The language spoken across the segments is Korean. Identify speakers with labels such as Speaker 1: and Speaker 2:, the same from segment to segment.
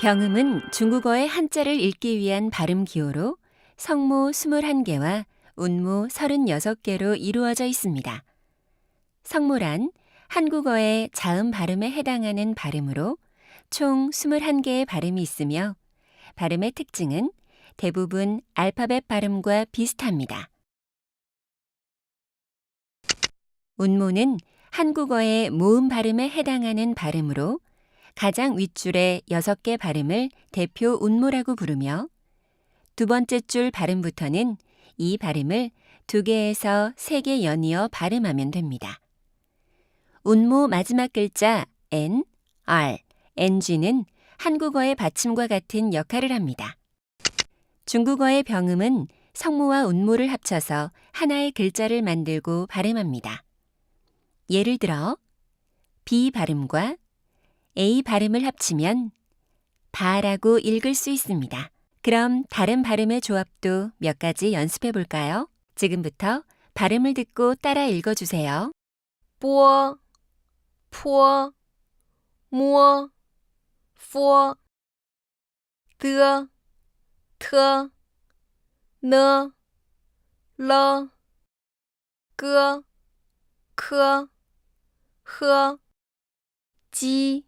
Speaker 1: 병음은 중국어의 한자를 읽기 위한 발음 기호로 성모 21개와 운무 36개로 이루어져 있습니다. 성모란 한국어의 자음 발음에 해당하는 발음으로 총 21개의 발음이 있으며 발음의 특징은 대부분 알파벳 발음과 비슷합니다. 운모는 한국어의 모음 발음에 해당하는 발음으로 가장 윗줄의 6개 발음을 대표 운모라고 부르며 두 번째 줄 발음부터는 이 발음을 두 개에서 세개 연이어 발음하면 됩니다. 운모 마지막 글자 n, r, ng는 한국어의 받침과 같은 역할을 합니다. 중국어의 병음은 성모와 운모를 합쳐서 하나의 글자를 만들고 발음합니다. 예를 들어 B 발음과 A 발음을 합치면 바라고 읽을 수 있습니다. 그럼 다른 발음의 조합도 몇 가지 연습해 볼까요? 지금부터 발음을 듣고 따라 읽어 주세요.
Speaker 2: 뽀, 포, 모, 포, 드, 트, 너, 러, 거, 크, 허, 지,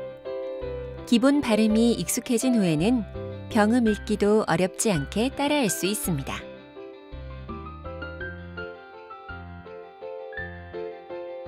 Speaker 1: 기본 발음이 익숙해진 후에는 병음 읽기도 어렵지 않게 따라할 수 있습니다.